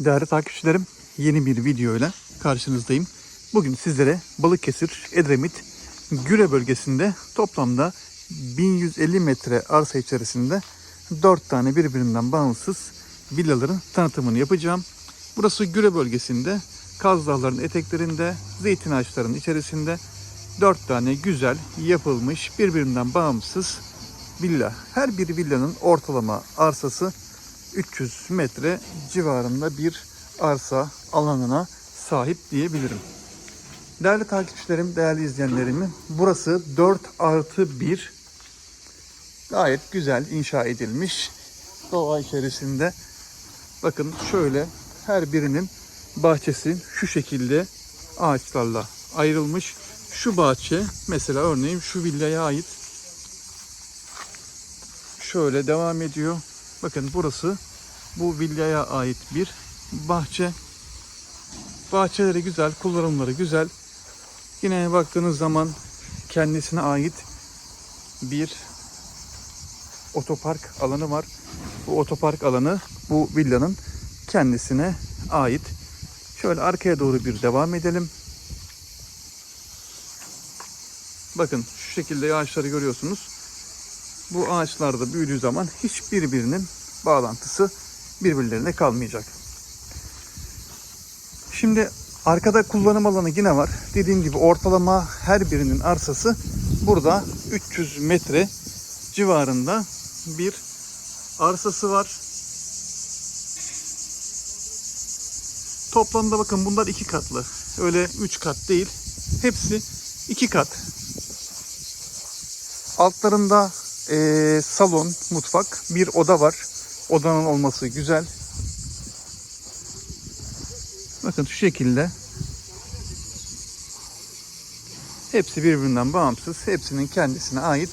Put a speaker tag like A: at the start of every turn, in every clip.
A: Değerli takipçilerim, yeni bir video ile karşınızdayım. Bugün sizlere Balıkesir, Edremit, Güre bölgesinde toplamda 1150 metre arsa içerisinde 4 tane birbirinden bağımsız villaların tanıtımını yapacağım. Burası Güre bölgesinde, Kaz Dağları'nın eteklerinde, zeytin ağaçlarının içerisinde 4 tane güzel yapılmış birbirinden bağımsız villa. Her bir villanın ortalama arsası 300 metre civarında bir arsa alanına sahip diyebilirim. Değerli takipçilerim, değerli izleyenlerim, burası 4 artı 1 gayet güzel inşa edilmiş. Doğa içerisinde bakın şöyle her birinin bahçesi şu şekilde ağaçlarla ayrılmış. Şu bahçe mesela örneğin şu villaya ait şöyle devam ediyor. Bakın burası bu villaya ait bir bahçe. Bahçeleri güzel, kullanımları güzel. Yine baktığınız zaman kendisine ait bir otopark alanı var. Bu otopark alanı bu villanın kendisine ait. Şöyle arkaya doğru bir devam edelim. Bakın şu şekilde ağaçları görüyorsunuz. Bu ağaçlar da büyüdüğü zaman hiçbirbirinin bağlantısı birbirlerine kalmayacak. Şimdi arkada kullanım alanı yine var. Dediğim gibi ortalama her birinin arsası burada 300 metre civarında bir arsası var. Toplamda bakın bunlar iki katlı. Öyle üç kat değil. Hepsi iki kat. Altlarında eee, salon, mutfak, bir oda var. Odanın olması güzel. Bakın şu şekilde. Hepsi birbirinden bağımsız. Hepsinin kendisine ait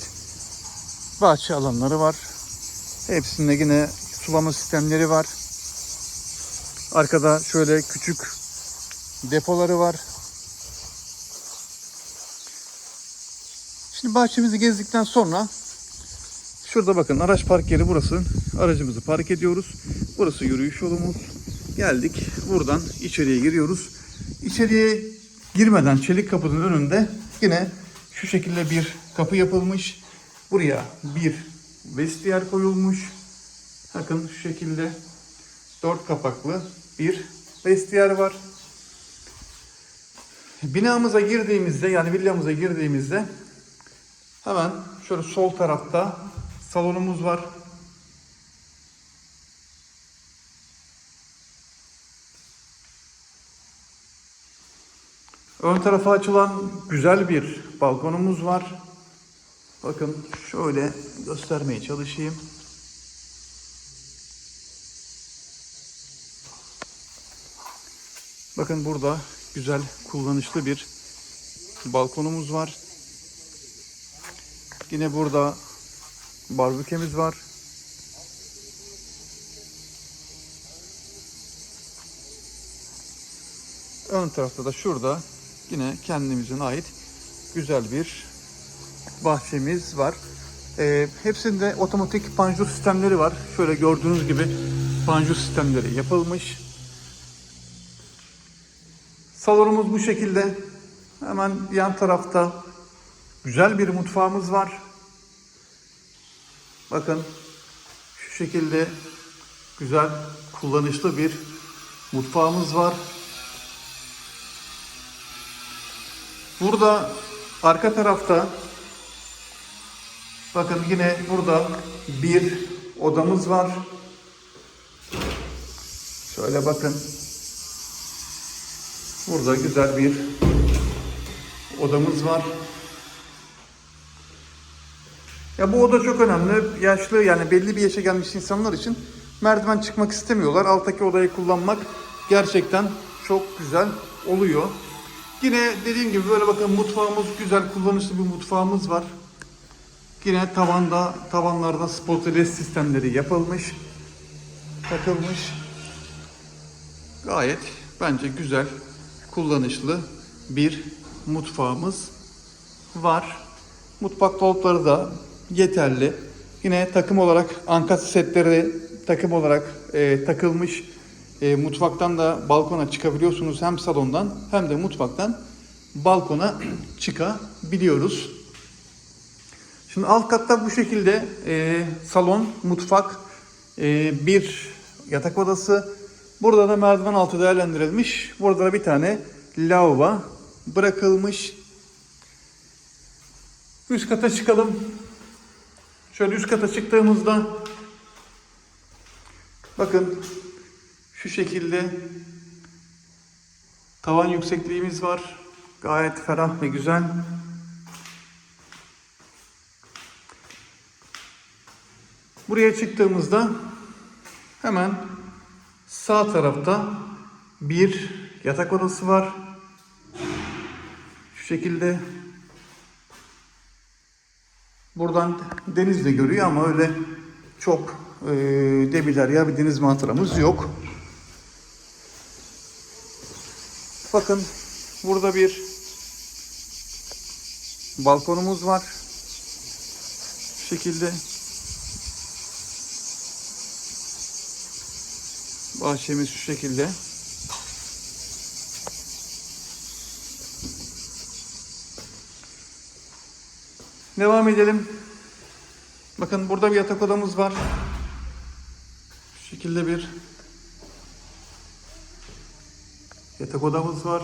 A: bahçe alanları var. Hepsinde yine sulama sistemleri var. Arkada şöyle küçük depoları var. Şimdi bahçemizi gezdikten sonra şurada bakın araç park yeri burası. Aracımızı park ediyoruz. Burası yürüyüş yolumuz. Geldik. Buradan içeriye giriyoruz. İçeriye girmeden çelik kapının önünde yine şu şekilde bir kapı yapılmış. Buraya bir vestiyer koyulmuş. Bakın şu şekilde dört kapaklı bir vestiyer var. Binamıza girdiğimizde yani villamıza girdiğimizde hemen şöyle sol tarafta salonumuz var. Ön tarafa açılan güzel bir balkonumuz var. Bakın şöyle göstermeye çalışayım. Bakın burada güzel kullanışlı bir balkonumuz var. Yine burada barbekemiz var. Ön tarafta da şurada yine kendimizin ait güzel bir bahçemiz var. Ee, hepsinde otomatik panjur sistemleri var. Şöyle gördüğünüz gibi panjur sistemleri yapılmış. Salonumuz bu şekilde. Hemen yan tarafta güzel bir mutfağımız var. Bakın şu şekilde güzel kullanışlı bir mutfağımız var. Burada arka tarafta bakın yine burada bir odamız var. Şöyle bakın. Burada güzel bir odamız var. Ya bu oda çok önemli. Yaşlı yani belli bir yaşa gelmiş insanlar için merdiven çıkmak istemiyorlar. Alttaki odayı kullanmak gerçekten çok güzel oluyor. Yine dediğim gibi böyle bakın mutfağımız güzel kullanışlı bir mutfağımız var. Yine tavanda tavanlarda spot LED sistemleri yapılmış. Takılmış. Gayet bence güzel kullanışlı bir mutfağımız var. Mutfak dolapları da yeterli. Yine takım olarak ankastre setleri takım olarak e, takılmış. e, mutfaktan da balkona çıkabiliyorsunuz. Hem salondan hem de mutfaktan balkona çıkabiliyoruz. Şimdi alt katta bu şekilde e, salon, mutfak, e, bir yatak odası. Burada da merdiven altı değerlendirilmiş. Burada da bir tane lavabo bırakılmış. Üst kata çıkalım. Şöyle üst kata çıktığımızda bakın şu şekilde tavan yüksekliğimiz var. Gayet ferah ve güzel. Buraya çıktığımızda hemen sağ tarafta bir yatak odası var. Şu şekilde buradan deniz de görüyor ama öyle çok e, debiler ya bir deniz manzaramız yok. Bakın burada bir balkonumuz var. Şu şekilde bahçemiz şu şekilde. Devam edelim. Bakın burada bir yatak odamız var. Şu şekilde bir yatak odamız var.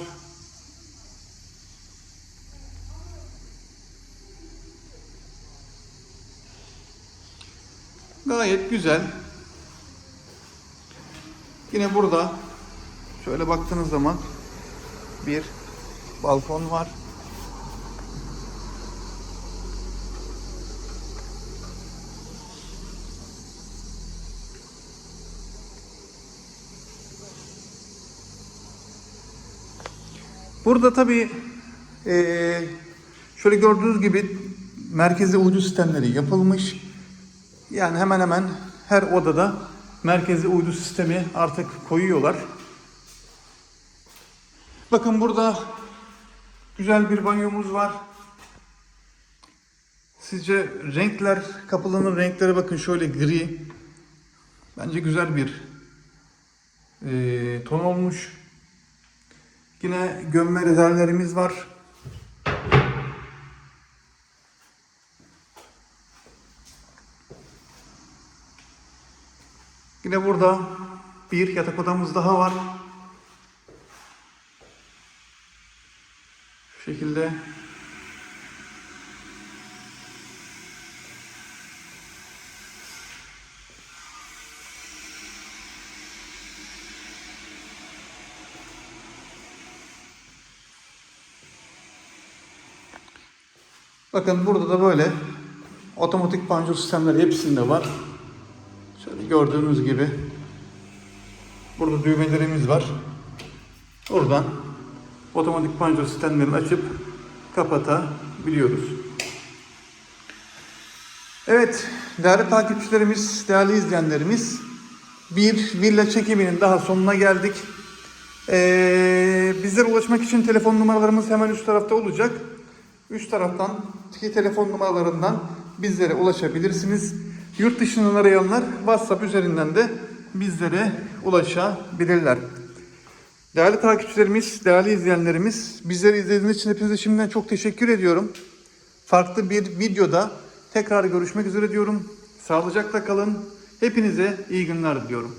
A: Gayet güzel. Yine burada şöyle baktığınız zaman bir balkon var. Burada tabii eee, şöyle gördüğünüz gibi merkezi uydu sistemleri yapılmış. Yani hemen hemen her odada merkezi uydu sistemi artık koyuyorlar. Bakın burada güzel bir banyomuz var. Sizce renkler, kapıların renkleri bakın şöyle gri. Bence güzel bir eee, ton olmuş. Yine gömme rezervlerimiz var. Yine burada bir yatak odamız daha var. Şu şekilde. Bakın burada da böyle otomatik panjur sistemleri hepsinde var. Şöyle gördüğünüz gibi burada düğmelerimiz var. Oradan otomatik panjur sistemlerini açıp kapatabiliyoruz. Evet, değerli takipçilerimiz, değerli izleyenlerimiz, bir villa çekiminin daha sonuna geldik. Ee, bizlere ulaşmak için telefon numaralarımız hemen üst tarafta olacak. Üst taraftan telefon numaralarından bizlere ulaşabilirsiniz. Yurt dışından arayanlar WhatsApp üzerinden de bizlere ulaşabilirler. Değerli takipçilerimiz, değerli izleyenlerimiz, bizleri izlediğiniz için hepinize şimdiden çok teşekkür ediyorum. Farklı bir videoda tekrar görüşmek üzere diyorum. Sağlıcakla kalın. Hepinize iyi günler diliyorum.